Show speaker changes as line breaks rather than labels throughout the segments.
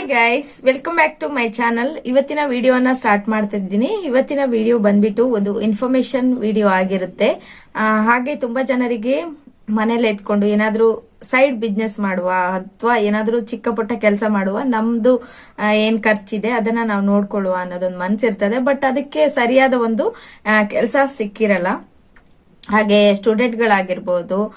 Hi guys welcome back to my channel ಇವತ್ತಿನ ವಿಡಿಯೋನ start ಮಾಡ್ತಾ ಇದ್ದೀನಿ ಇವತ್ತಿನ ವಿಡಿಯೋ ಬಂದ್ಬಿಟ್ಟು ಒಂದು ಇನ್ಫಾರ್ಮೇಶನ್ ವಿಡಿಯೋ ಆಗಿರುತ್ತೆ. ಹಾಗೆ ತುಂಬಾ ಜನರಿಗೆ ಮನೇಲಿ ಎತ್ಕೊಂಡು ಏನಾದ್ರೂ ಸೈಡ್ ಬಿಸ್ನೆಸ್ ಮಾಡುವ ಅಥವಾ ಏನಾದ್ರೂ ಚಿಕ್ಕ ಪುಟ್ಟ ಕೆಲಸ ಮಾಡುವ ನಮ್ದು ಏನ್ ಖರ್ಚಿದೆ ಅದನ್ನ ನಾವು ನೋಡ್ಕೊಳ್ಳುವ ಅನ್ನೋದೊಂದು ಮನ್ಸಿರ್ತದೆ. ಬಟ್ ಅದಕ್ಕೆ ಸರಿಯಾದ ಒಂದು ಕೆಲಸ ಸಿಕ್ಕಿರಲ್ಲ. ಹಾಗೆ ಸ್ಟೂಡೆಂಟ್ಗಳಾಗಿರ್ಬೋದು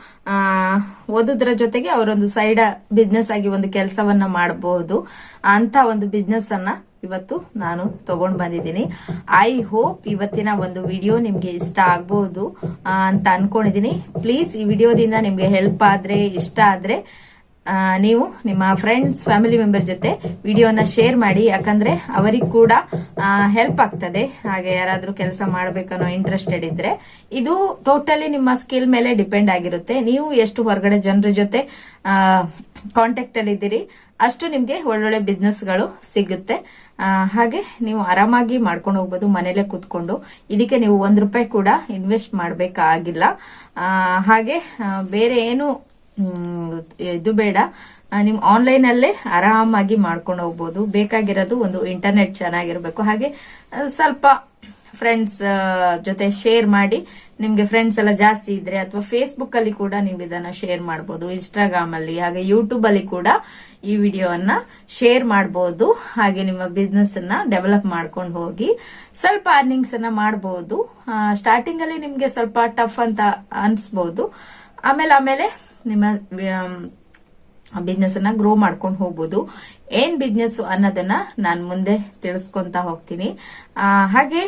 ಓದುದ್ರ ಜೊತೆಗೆ ಅವರೊಂದು ಸೈಡ್ ಬಿಸ್ನೆಸ್ ಆಗಿ ಒಂದು ಕೆಲಸವನ್ನ ಮಾಡಬಹುದು ಅಂತ ಒಂದು ಬಿಸ್ನೆಸ್ ಅನ್ನ ಇವತ್ತು ನಾನು ತಗೊಂಡ್ ಬಂದಿದ್ದೀನಿ. ಐ ಹೋಪ್ ಇವತ್ತಿನ ಒಂದು ವಿಡಿಯೋ ನಿಮ್ಗೆ ಇಷ್ಟ ಆಗ್ಬಹುದು ಅಂತ ಅನ್ಕೊಂಡಿದೀನಿ ಪ್ಲೀಸ್ ಈ ವಿಡಿಯೋದಿಂದ ನಿಮ್ಗೆ ಹೆಲ್ಪ್ ಆದ್ರೆ, ಇಷ್ಟ ಆದ್ರೆ ನೀವು ನಿಮ್ಮ ಫ್ರೆಂಡ್ಸ್ ಫ್ಯಾಮಿಲಿ ಮೆಂಬರ್ ಜೊತೆ ವಿಡಿಯೋನ ಶೇರ್ ಮಾಡಿ, ಯಾಕಂದ್ರೆ ಅವರಿಗೆ ಕೂಡ ಹೆಲ್ಪ್ ಆಗ್ತದೆ. ಹಾಗೆ ಯಾರಾದ್ರೂ ಕೆಲಸ ಮಾಡ್ಬೇಕನ್ನೋ ಇಂಟ್ರೆಸ್ಟೆಡ್ ಇದ್ರೆ, ಇದು ಟೋಟಲಿ ನಿಮ್ಮ ಸ್ಕಿಲ್ ಮೇಲೆ ಡಿಪೆಂಡ್ ಆಗಿರುತ್ತೆ. ನೀವು ಎಷ್ಟು ಹೊರಗಡೆ ಜನರ ಜೊತೆ ಕಾಂಟ್ಯಾಕ್ಟ್ ಅಲ್ಲಿ ಇದ್ದೀರಿ, ಅಷ್ಟು ನಿಮ್ಗೆ ಒಳ್ಳೊಳ್ಳೆ ಬಿಸ್ನೆಸ್ಗಳು ಸಿಗುತ್ತೆ. ಹಾಗೆ ನೀವು ಆರಾಮಾಗಿ ಮಾಡ್ಕೊಂಡು ಹೋಗ್ಬೋದು, ಮನೇಲೆ ಕೂತ್ಕೊಂಡು. ಇದಕ್ಕೆ ನೀವು ಒಂದ್ ರೂಪಾಯಿ ಕೂಡ ಇನ್ವೆಸ್ಟ್ ಮಾಡ್ಬೇಕಾಗಿಲ್ಲ. ಹಾಗೆ ಬೇರೆ ಏನು ಇದು ಬೇಡ. ನಿಮ್ ಆನ್ಲೈನ್ ಅಲ್ಲೇ ಆರಾಮಾಗಿ ಮಾಡ್ಕೊಂಡು ಹೋಗ್ಬೋದು. ಬೇಕಾಗಿರೋದು ಒಂದು ಇಂಟರ್ನೆಟ್ ಚೆನ್ನಾಗಿರ್ಬೇಕು. ಹಾಗೆ ಸ್ವಲ್ಪ ಫ್ರೆಂಡ್ಸ್ ಜೊತೆ ಶೇರ್ ಮಾಡಿ. ನಿಮ್ಗೆ ಫ್ರೆಂಡ್ಸ್ ಎಲ್ಲ ಜಾಸ್ತಿ ಇದ್ರೆ ಅಥವಾ ಫೇಸ್ಬುಕ್ ಅಲ್ಲಿ ಕೂಡ ನೀವು ಇದನ್ನ ಶೇರ್ ಮಾಡಬಹುದು ಇನ್ಸ್ಟಾಗ್ರಾಮ್ ಅಲ್ಲಿ, ಹಾಗೆ ಯೂಟ್ಯೂಬ್ ಅಲ್ಲಿ ಕೂಡ ಈ ವಿಡಿಯೋವನ್ನ ಶೇರ್ ಮಾಡಬಹುದು ಹಾಗೆ ನಿಮ್ಮ ಬಿಸ್ನೆಸ್ ಅನ್ನ ಡೆವಲಪ್ ಮಾಡ್ಕೊಂಡು ಹೋಗಿ ಸ್ವಲ್ಪ ಅರ್ನಿಂಗ್ಸ್ ಅನ್ನ ಮಾಡಬಹುದು ಸ್ಟಾರ್ಟಿಂಗ್ ಅಲ್ಲಿ ನಿಮ್ಗೆ ಸ್ವಲ್ಪ ಟಫ್ ಅಂತ ಅನ್ಸ್ಬಹುದು ಆಮೇಲೆ ಆಮೇಲೆ ನಿಮ್ಮ ಬಿಸ್ನೆಸ್ ಅನ್ನ ಗ್ರೋ ಮಾಡ್ಕೊಂಡು ಹೋಗ್ಬೋದು. ಏನ್ ಬಿಸ್ನೆಸ್ ಅನ್ನೋದನ್ನ ನಾನು ಮುಂದೆ ತಿಳಿಸ್ಕೊಂತ ಹೋಗ್ತೀನಿ. ಹಾಗೆ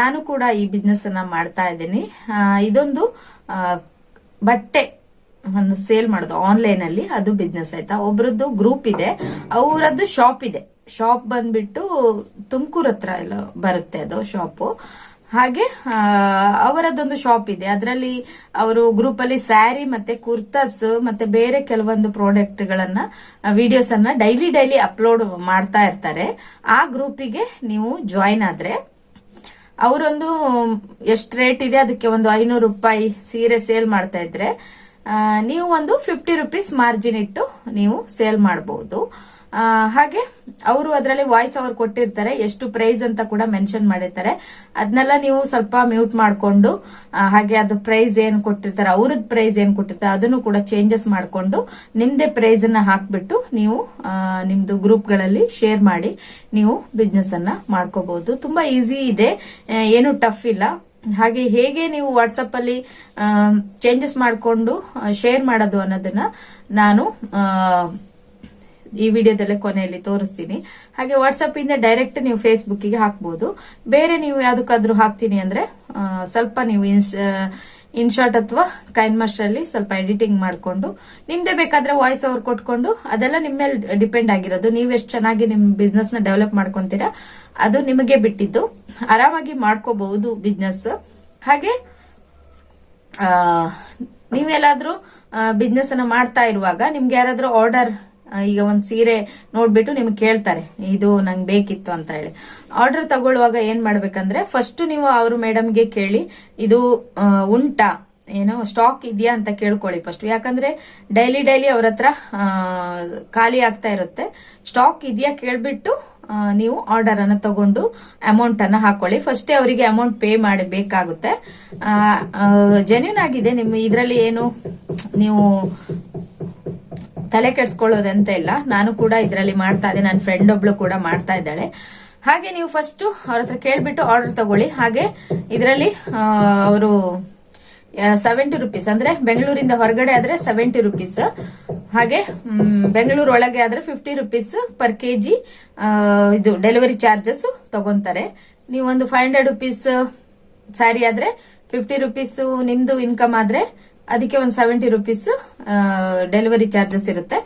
ನಾನು ಕೂಡ ಈ ಬಿಸ್ನೆಸ್ ಅನ್ನ ಮಾಡ್ತಾ ಇದ್ದೀನಿ. ಇದೊಂದು ಬಟ್ಟೆ ಒಂದು ಸೇಲ್ ಮಾಡೋದು ಆನ್ಲೈನ್ ಅಲ್ಲಿ. ಅದು ಬಿಸ್ನೆಸ್ ಆಯ್ತಾ? ಒಬ್ರದ್ದು ಗ್ರೂಪ್ ಇದೆ. ಅವರದ್ದು ಶಾಪ್ ಇದೆ. ಶಾಪ್ ಬಂದ್ಬಿಟ್ಟು ತುಮಕೂರ್ ಹತ್ರ ಎಲ್ಲ ಬರುತ್ತೆ ಅದು ಶಾಪು ಹಾಗೆ ಅವರದೊಂದು ಶಾಪ್ ಇದೆ. ಅದರಲ್ಲಿ ಅವರು ಗ್ರೂಪ್ ಅಲ್ಲಿ ಸ್ಯಾರಿ ಮತ್ತೆ ಕುರ್ತಾಸ್ ಮತ್ತೆ ಬೇರೆ ಕೆಲವೊಂದು ಪ್ರಾಡಕ್ಟ್ ಗಳನ್ನ ವಿಡಿಯೋಸ್ ಅನ್ನ ಡೈಲಿ ಡೈಲಿ ಅಪ್ಲೋಡ್ ಮಾಡ್ತಾ ಇರ್ತಾರೆ. ಆ ಗ್ರೂಪಿಗೆ ನೀವು ಜಾಯಿನ್ ಆದ್ರೆ, ಅವರೊಂದು, ಎಷ್ಟು ರೇಟ್ ಇದೆ, ಅದಕ್ಕೆ ಒಂದು ಐನೂರು ರೂಪಾಯಿ ಸೀರೆ ಸೇಲ್ ಮಾಡ್ತಾ ಇದ್ರೆ ನೀವು ಒಂದು ಫಿಫ್ಟಿ ರುಪೀಸ್ ಮಾರ್ಜಿನ್ ಇಟ್ಟು ನೀವು ಸೇಲ್ ಮಾಡಬಹುದು ಹಾಗೆ ಅವರು ಅದರಲ್ಲಿ ವಾಯ್ಸ್ ಅವರು ಕೊಟ್ಟಿರ್ತಾರೆ. ಎಷ್ಟು ಪ್ರೈಸ್ ಅಂತ ಕೂಡ ಮೆನ್ಷನ್ ಮಾಡಿರ್ತಾರೆ. ಅದನ್ನೆಲ್ಲ ನೀವು ಸ್ವಲ್ಪ ಮ್ಯೂಟ್ ಮಾಡಿಕೊಂಡು ಹಾಗೆ ಅದು ಪ್ರೈಸ್ ಏನು ಕೊಟ್ಟಿರ್ತಾರೆ, ಅವ್ರದ್ ಪ್ರೈಸ್ ಏನು ಕೊಟ್ಟಿರ್ತಾರೆ, ಅದನ್ನು ಕೂಡ ಚೇಂಜಸ್ ಮಾಡಿಕೊಂಡು ನಿಮ್ದೇ ಪ್ರೈಸ್ ಅನ್ನ ಹಾಕ್ಬಿಟ್ಟು ನೀವು ನಿಮ್ಮದು ನಿಮ್ದು ಗ್ರೂಪ್ಗಳಲ್ಲಿ ಶೇರ್ ಮಾಡಿ ನೀವು ಬಿಸ್ನೆಸ್ ಅನ್ನ ಮಾಡ್ಕೋಬಹುದು. ತುಂಬಾ ಈಸಿ ಇದೆ. ಏನು ಟಫ್ ಇಲ್ಲ. ಹಾಗೆ ಹೇಗೆ ನೀವು ವಾಟ್ಸಪ್ ಅಲ್ಲಿ ಚೇಂಜಸ್ ಮಾಡಿಕೊಂಡು ಶೇರ್ ಮಾಡೋದು ಅನ್ನೋದನ್ನ ನಾನು ಈ ವಿಡಿಯೋದಲ್ಲೇ ಕೊನೆಯಲ್ಲಿ ತೋರಿಸ್ತೀನಿ. ಹಾಗೆ ವಾಟ್ಸಪ್ ಇಂದ ಡೈರೆಕ್ಟ್ ನೀವು ಫೇಸ್ಬುಕ್ಕಿಗೆ ಹಾಕ್ಬೋದು. ಬೇರೆ ನೀವು ಯಾವ್ದಕ್ಕಾದ್ರೂ ಹಾಕ್ತೀನಿ ಅಂದ್ರೆ ಸ್ವಲ್ಪ ನೀವು ಇನ್ಶಾರ್ಟ್ ಅಥವಾ ಕೈನ್ ಅಲ್ಲಿ ಸ್ವಲ್ಪ ಎಡಿಟಿಂಗ್ ಮಾಡಿಕೊಂಡು, ನಿಮ್ದೇ ಬೇಕಾದ್ರೆ ವಾಯ್ಸ್ ಓವರ್ ಕೊಟ್ಕೊಂಡು, ಅದೆಲ್ಲ ನಿಮ್ಮ ಮೇಲೆ ಡಿಪೆಂಡ್ ಆಗಿರೋದು. ನೀವು ಎಷ್ಟು ಚೆನ್ನಾಗಿ ನಿಮ್ಮ ಬಿಸ್ನೆಸ್ನ ಡೆವಲಪ್ ಮಾಡ್ಕೊಂತೀರಾ, ಅದು ನಿಮಗೆ ಬಿಟ್ಟಿದ್ದು. ಆರಾಮಾಗಿ ಮಾಡ್ಕೋಬಹುದು ಬಿಸ್ನೆಸ್ ಹಾಗೆ ನೀವೆಲ್ಲಾದ್ರೂ ಬಿಸ್ನೆಸ್ ಅನ್ನ ಮಾಡ್ತಾ ಇರುವಾಗ, ನಿಮ್ಗೆ ಯಾರಾದ್ರೂ ಆರ್ಡರ್ ಈಗ ಒಂದ್ ಸೀರೆ ನೋಡ್ಬಿಟ್ಟು ನಿಮ್ಗೆ ಕೇಳ್ತಾರೆ, ಇದು ನಂಗೆ ಬೇಕಿತ್ತು ಅಂತ ಹೇಳಿ. ಆರ್ಡರ್ ತಗೊಳ್ಳುವಾಗ ಏನ್ ಮಾಡ್ಬೇಕಂದ್ರೆ ಫಸ್ಟ್ ನೀವು ಅವ್ರ ಮೇಡಮ್ಗೆ ಕೇಳಿ, ಇದು ಉಂಟಾ? ಏನೋ ಸ್ಟಾಕ್ ಇದೆಯಾ? ಅಂತ ಕೇಳ್ಕೊಳ್ಳಿ ಫಸ್ಟ್ ಯಾಕಂದ್ರೆ ಡೈಲಿ ಡೈಲಿ ಅವ್ರ ಹತ್ರ ಖಾಲಿ ಆಗ್ತಾ ಇರುತ್ತೆ. ಸ್ಟಾಕ್ ಇದೆಯಾ ಕೇಳ್ಬಿಟ್ಟು ನೀವು ಆರ್ಡರ್ ಅನ್ನ ತಗೊಂಡು ಅಮೌಂಟ್ ಅನ್ನ ಹಾಕೊಳ್ಳಿ. ಫಸ್ಟ್ ಅವರಿಗೆ ಅಮೌಂಟ್ ಪೇ ಮಾಡಬೇಕಾಗುತ್ತೆ ಜೆನ್ಯೂನ್ ಆಗಿದೆ ನಿಮ್ಮ ಇದರಲ್ಲಿ ಏನು, ನೀವು ತಲೆ ಕೆಡ್ಸ್ಕೊಳ್ಳೋದಂತ ಇಲ್ಲ. ನಾನು ಕೂಡ ಇದರಲ್ಲಿ ಮಾಡ್ತಾ ಇದ್ದೆ. ನನ್ನ ಫ್ರೆಂಡ್ ಒಬ್ಳು ಕೂಡ ಮಾಡ್ತಾ ಇದ್ದಾಳೆ. ಹಾಗೆ ನೀವು ಫಸ್ಟ್ ಅವ್ರ ಹತ್ರ ಕೇಳ್ಬಿಟ್ಟು ಆರ್ಡರ್ ತಗೊಳ್ಳಿ. ಹಾಗೆ ಇದರಲ್ಲಿ ಅವರು ಸೆವೆಂಟಿ ರುಪೀಸ್ ಅಂದ್ರೆ ಬೆಂಗಳೂರಿಂದ ಹೊರಗಡೆ ಆದ್ರೆ ಸೆವೆಂಟಿ ರುಪೀಸ್ ಹಾಗೆ ಬೆಂಗಳೂರು ಒಳಗೆ ಆದ್ರೆ fifty rupees per K G ಇದು ಡೆಲಿವರಿ ಚಾರ್ಜಸ್ ತಗೊಂತಾರೆ. ನೀವು ಒಂದು ಫೈವ್ ಹಂಡ್ರೆಡ್ ರುಪೀಸ್ ಸ್ಯಾರಿ ಆದ್ರೆ ಫಿಫ್ಟಿ ರುಪೀಸ್ ನಿಮ್ದು ಇನ್ಕಮ್ ಆದ್ರೆ ಅದಕ್ಕೆ ಒಂದು ಸೆವೆಂಟಿ ರುಪೀಸ್ ಡೆಲಿವರಿ ಚಾರ್ಜಸ್ ಇರುತ್ತೆ.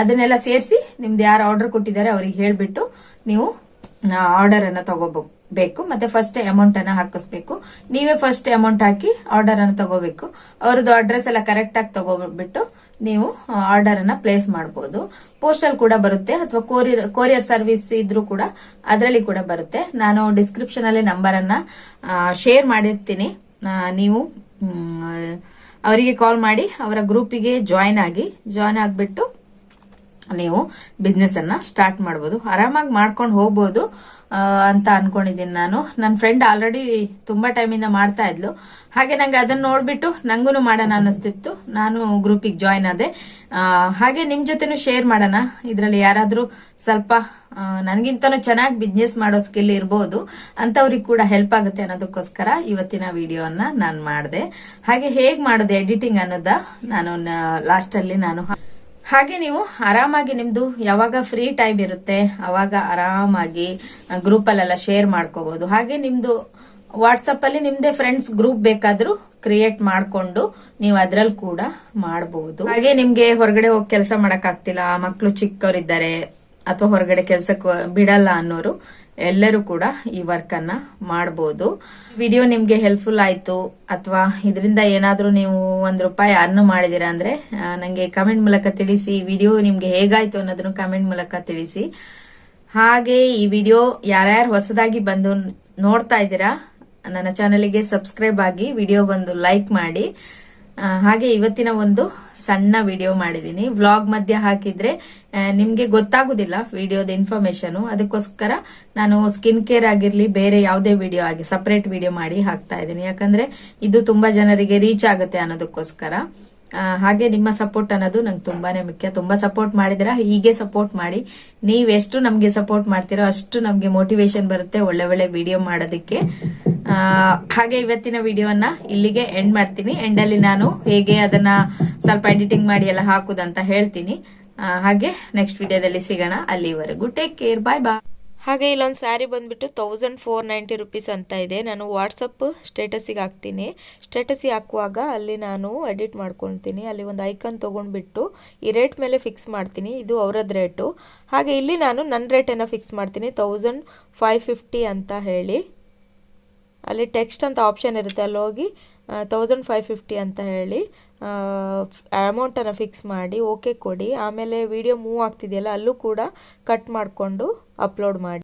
ಅದನ್ನೆಲ್ಲ ಸೇರಿಸಿ ನಿಮ್ದು ಯಾರು ಆರ್ಡರ್ ಕೊಟ್ಟಿದ್ದಾರೆ ಅವ್ರಿಗೆ ಹೇಳಿಬಿಟ್ಟು ನೀವು ಆರ್ಡರ್ ಅನ್ನ ತಗೋಬೇಕು. ಮತ್ತೆ ಫಸ್ಟ್ ಅಮೌಂಟ್ ಅನ್ನ ಹಾಕಿಸ್ಬೇಕು. ನೀವೇ ಫಸ್ಟ್ ಅಮೌಂಟ್ ಹಾಕಿ ಆರ್ಡರ್ ಅನ್ನ ತಗೋಬೇಕು. ಅವ್ರದ್ದು ಅಡ್ರೆಸ್ ಎಲ್ಲ ಕರೆಕ್ಟ್ ಆಗಿ ತಗೋಬಿಟ್ಟು ನೀವು ಆರ್ಡರ್ ಅನ್ನ ಪ್ಲೇಸ್ ಮಾಡಬಹುದು ಪೋಸ್ಟಲ್ ಕೂಡ ಬರುತ್ತೆ, ಅಥವಾ ಕೊರಿಯರ್ ಕೊರಿಯರ್ ಸರ್ವಿಸ್ ಇದ್ರೂ ಕೂಡ ಅದರಲ್ಲಿ ಕೂಡ ಬರುತ್ತೆ. ನಾನು ಡಿಸ್ಕ್ರಿಪ್ಷನ್ ಅಲ್ಲಿ ನಂಬರ್ ಅನ್ನ ಶೇರ್ ಮಾಡಿರ್ತೀನಿ. ನೀವು ಅವರಿಗೆ ಕಾಲ್ ಮಾಡಿ ಅವರ ಗ್ರೂಪಿಗೆ ಜಾಯಿನ್ ಆಗಿ ಜಾಯಿನ್ ಆಗಿಬಿಟ್ಟು ನೀವು ಬಿಸ್ನೆಸ್ ಅನ್ನ ಸ್ಟಾರ್ಟ್ ಮಾಡ್ಬೋದು. ಆರಾಮಾಗಿ ಮಾಡ್ಕೊಂಡು ಹೋಗ್ಬೋದು ಅಂತ ಅನ್ಕೊಂಡಿದ್ದೀನಿ ನಾನು. ನನ್ನ ಫ್ರೆಂಡ್ ಆಲ್ರೆಡಿ ತುಂಬಾ ಟೈಮಿಂದ ಮಾಡ್ತಾ ಇದ್ಲು. ಹಾಗೆ ನಂಗೆ ಅದನ್ನ ನೋಡ್ಬಿಟ್ಟು ನಂಗೂ ಮಾಡೋಣ ಅನ್ನಿಸ್ತಿತ್ತು. ನಾನು ಗ್ರೂಪಿಗೆ ಜಾಯ್ನ್ ಆದೆ. ಹಾಗೆ ನಿಮ್ ಜೊತೆನೂ ಶೇರ್ ಮಾಡೋಣ. ಇದರಲ್ಲಿ ಯಾರಾದರೂ ಸ್ವಲ್ಪ ನನಗಿಂತನೂ ಚೆನ್ನಾಗಿ ಬಿಸ್ನೆಸ್ ಮಾಡೋ ಸ್ಕಿಲ್ ಇರ್ಬೋದು. ಅಂತವ್ರಿಗೆ ಕೂಡ ಹೆಲ್ಪ್ ಆಗುತ್ತೆ ಅನ್ನೋದಕ್ಕೋಸ್ಕರ ಇವತ್ತಿನ ವಿಡಿಯೋನ ನಾನು ಮಾಡಿದೆ. ಹಾಗೆ ಹೇಗೆ ಮಾಡೋದು ಎಡಿಟಿಂಗ್ ಅನ್ನೋದ ನಾನು ಲಾಸ್ಟಲ್ಲಿ ನಾನು ಹಾಗೆ ನೀವು ಆರಾಮಾಗಿ ನಿಮ್ದು ಯಾವಾಗ ಫ್ರೀ ಟೈಮ್ ಇರುತ್ತೆ, ಅವಾಗ ಆರಾಮಾಗಿ ಗ್ರೂಪ್ ಅಲ್ಲೆಲ್ಲ ಶೇರ್ ಮಾಡ್ಕೋಬಹುದು ಹಾಗೆ ನಿಮ್ದು ವಾಟ್ಸಪ್ ಅಲ್ಲಿ ನಿಮ್ದೆ ಫ್ರೆಂಡ್ಸ್ ಗ್ರೂಪ್ ಬೇಕಾದ್ರೂ ಕ್ರಿಯೇಟ್ ಮಾಡ್ಕೊಂಡು ನೀವು ಅದರಲ್ಲಿ ಕೂಡ ಮಾಡಬಹುದು ಹಾಗೆ ನಿಮ್ಗೆ ಹೊರಗಡೆ ಹೋಗಿ ಕೆಲಸ ಮಾಡಕ್ ಆಗ್ತಿಲ್ಲ ಮಕ್ಕಳು ಚಿಕ್ಕವರಿದ್ದಾರೆ, ಅಥವಾ ಹೊರಗಡೆ ಕೆಲಸಕ್ಕೆ ಬಿಡಲ್ಲ ಅನ್ನೋರು ಎಲ್ಲರೂ ಕೂಡ ಈ ವರ್ಕ್ ಅನ್ನ ಮಾಡಬಹುದು ವಿಡಿಯೋ ನಿಮ್ಗೆ ಹೆಲ್ಪ್ಫುಲ್ ಆಯ್ತು ಅಥವಾ ಇದರಿಂದ ಏನಾದರೂ ನೀವು ಒಂದು ರೂಪಾಯಿ ಅರ್ನ್ ಮಾಡಿದೀರಾ ಅಂದ್ರೆ ನನಗೆ ನಂಗೆ ಕಮೆಂಟ್ ಮೂಲಕ ತಿಳಿಸಿ ವಿಡಿಯೋ ನಿಮ್ಗೆ ಹೇಗಾಯ್ತು ಅನ್ನೋದನ್ನು ಕಮೆಂಟ್ ಮೂಲಕ ತಿಳಿಸಿ. ಹಾಗೆ ಈ ವಿಡಿಯೋ ಯಾರ್ಯಾರು ಹೊಸದಾಗಿ ಬಂದು ನೋಡ್ತಾ ಇದ್ದೀರಾ, ನನ್ನ ಚಾನಲಿಗೆ ಸಬ್ಸ್ಕ್ರೈಬ್ ಆಗಿ ವಿಡಿಯೋಗೊಂದು ಲೈಕ್ ಮಾಡಿ. ಹಾಗೆ ಇವತ್ತಿನ ಒಂದು ಸಣ್ಣ ವಿಡಿಯೋ ಮಾಡಿದ್ದೀನಿ ವ್ಲಾಗ್ ಮಧ್ಯೆ ಹಾಕಿದ್ರೆ ನಿಮಗೆ ಗೊತ್ತಾಗುದಿಲ್ಲ ವಿಡಿಯೋದ ಇನ್ಫಾರ್ಮೇಶನ್ ಅದಕ್ಕೋಸ್ಕರ ನಾನು ಸ್ಕಿನ್ ಕೇರ್ ಆಗಿರ್ಲಿ, ಬೇರೆ ಯಾವುದೇ ವಿಡಿಯೋ ಆಗಿ ಸಪ್ರೇಟ್ ವಿಡಿಯೋ ಮಾಡಿ ಹಾಕ್ತಾ ಇದ್ದೀನಿ. ಯಾಕಂದ್ರೆ ಇದು ತುಂಬಾ ಜನರಿಗೆ ರೀಚ್ ಆಗುತ್ತೆ ಅನ್ನೋದಕ್ಕೋಸ್ಕರ. ಹಾಗೆ ನಿಮ್ಮ ಸಪೋರ್ಟ್ ಅನ್ನೋದು ನಂಗೆ ತುಂಬಾನೇ ಮುಖ್ಯ. ತುಂಬಾ ಸಪೋರ್ಟ್ ಮಾಡಿದಿರ ಹೀಗೆ ಸಪೋರ್ಟ್ ಮಾಡಿ. ನೀವೆಷ್ಟು ನಮ್ಗೆ ಸಪೋರ್ಟ್ ಮಾಡ್ತೀರೋ ಅಷ್ಟು ನಮ್ಗೆ ಮೋಟಿವೇಶನ್ ಬರುತ್ತೆ ಒಳ್ಳೆ ಒಳ್ಳೆ ವಿಡಿಯೋ ಮಾಡೋದಕ್ಕೆ. ಹಾಗೆ ಇವತ್ತಿನ ವಿಡಿಯೋನ ಇಲ್ಲಿಗೆ ಎಂಡ್ ಮಾಡ್ತೀನಿ. ಎಂಡ್ ಅಲ್ಲಿ ನಾನು ಹೇಗೆ ಅದನ್ನ ಸ್ವಲ್ಪ ಎಡಿಟಿಂಗ್ ಮಾಡಿ ಎಲ್ಲ ಹಾಕುದಂತ ಹೇಳ್ತೀನಿ. ಹಾಗೆ ನೆಕ್ಸ್ಟ್ ವಿಡಿಯೋದಲ್ಲಿ ಸಿಗೋಣ. ಅಲ್ಲಿವರೆಗೂ ಟೇಕ್ ಕೇರ್ ಬಾಯ್ ಬಾಯ್
ಹಾಗೆ ಇಲ್ಲೊಂದು ಸ್ಯಾರಿ ಬಂದುಬಿಟ್ಟು ತೌಸಂಡ್ ಫೋರ್ ನೈಂಟಿ ರುಪೀಸ್ ಅಂತ ಇದೆ. ನಾನು ವಾಟ್ಸಪ್ ಸ್ಟೇಟಸಿಗೆ ಹಾಕ್ತೀನಿ. ಸ್ಟೇಟಸಿಗೆ ಹಾಕುವಾಗ ಅಲ್ಲಿ ನಾನು ಎಡಿಟ್ ಮಾಡ್ಕೊಳ್ತೀನಿ. ಅಲ್ಲಿ ಒಂದು ಐಕನ್ ತೊಗೊಂಡ್ಬಿಟ್ಟು ಈ ರೇಟ್ ಮೇಲೆ ಫಿಕ್ಸ್ ಮಾಡ್ತೀನಿ. ಇದು ಅವರದ್ದು ರೇಟು ಹಾಗೆ ಇಲ್ಲಿ ನಾನು ನನ್ನ ರೇಟನ್ನು ಫಿಕ್ಸ್ ಮಾಡ್ತೀನಿ. ತೌಸಂಡ್ ಫೈವ್ ಫಿಫ್ಟಿ ಅಂತ ಹೇಳಿ. ಅಲ್ಲಿ ಟೆಕ್ಸ್ಟ್ ಅಂತ ಆಪ್ಷನ್ ಇರುತ್ತೆ. ಅಲ್ಲಿ ಹೋಗಿ ತೌಸಂಡ್ ಫೈವ್ ಫಿಫ್ಟಿ ಅಂತ ಹೇಳಿ ಅಮೌಂಟನ್ನು ಫಿಕ್ಸ್ ಮಾಡಿ ಓಕೆ ಕೊಡಿ. ಆಮೇಲೆ ವಿಡಿಯೋ ಮೂವ್ ಆಗ್ತಿದೆಯಲ್ಲ, ಅಲ್ಲೂ ಕೂಡ ಕಟ್ ಮಾಡಿಕೊಂಡು ಅಪ್ಲೋಡ್ ಮಾಡಿ.